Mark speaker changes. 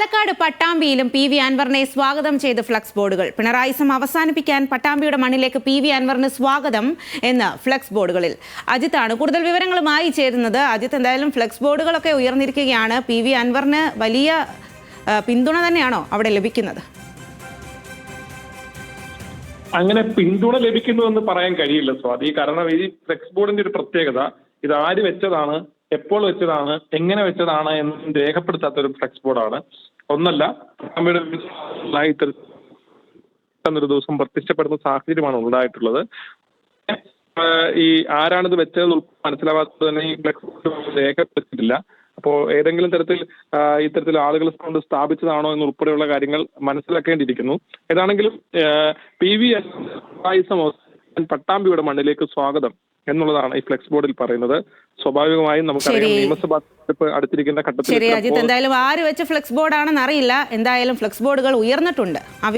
Speaker 1: Palakkad പട്ടാമ്പിയിലും P V അൻവറിനെ സ്വാഗതം ചെയ്ത് ഫ്ലക്സ് ബോർഡുകൾ. പിണറായിസം അവസാനിപ്പിക്കാൻ പട്ടാമ്പിയുടെ മണ്ണിലേക്ക് പി വി അൻവറിന് സ്വാഗതം എന്ന് ഫ്ലക്സ് ബോർഡുകളിൽ. അജിത്താണ് കൂടുതൽ വിവരങ്ങളുമായി ചേരുന്നത്. അജിത്ത് എന്തായാലും ഫ്ലക്സ് ബോർഡുകളൊക്കെ ഉയർന്നിരിക്കുകയാണ്. പി വി അൻവറിന് വലിയ പിന്തുണ തന്നെയാണോ അവിടെ ലഭിക്കുന്നത്?
Speaker 2: അങ്ങനെ പിന്തുണ ലഭിക്കുന്നു എന്ന് പറയാൻ കഴിയില്ല സ്വാതി. കാരണം ഈ ഫ്ലെക്സ് ബോർഡിന്റെ ഒരു പ്രത്യേകത ഇത് ആര് വെച്ചതാണ്? എപ്പോൾ വെച്ചതാണ് എങ്ങനെ വെച്ചതാണ് എന്ന് രേഖപ്പെടുത്താത്ത ഒരു ഫ്ലെക്സ് ബോർഡാണ് ഒന്നല്ല ഒരു ദിവസം പ്രത്യക്ഷപ്പെടുന്ന സാഹചര്യമാണ് ഉണ്ടായിട്ടുള്ളത്. ഈ ആരാണിത് ഉൾപ്പെടെ മനസ്സിലാവാത്തത് തന്നെ ഈ ഫ്ലെക്സ് ബോർഡ് രേഖപ്പെടുത്തിയിട്ടില്ല. അപ്പോൾ ഏതെങ്കിലും തരത്തിൽ ഇത്തരത്തിൽ ആളുകൾ കൊണ്ട് സ്ഥാപിച്ചതാണോ എന്ന് ഉൾപ്പെടെയുള്ള കാര്യങ്ങൾ മനസ്സിലാക്കേണ്ടിയിരിക്കുന്നു. ഏതാണെങ്കിലും പി വി പട്ടാമ്പിയുടെ മണ്ണിലേക്ക് സ്വാഗതം. എന്നുള്ളതാണ് ഈ ഫ്ലെക്സ് ബോർഡിൽ പറയുന്നത്. സ്വാഭാവികമായും നമുക്കറിയാം. നിയമസഭാ തെരഞ്ഞെടുപ്പ് അടുത്തിരിക്കുന്ന ഘട്ടത്തിൽ
Speaker 1: ശരി അജിത്ത്. എന്തായാലും ആര് വെച്ച ഫ്ലെക്സ് ബോർഡാണെന്ന് അറിയില്ല എന്തായാലും ഫ്ലെക്സ് ബോർഡുകൾ ഉയർന്നിട്ടുണ്ട്.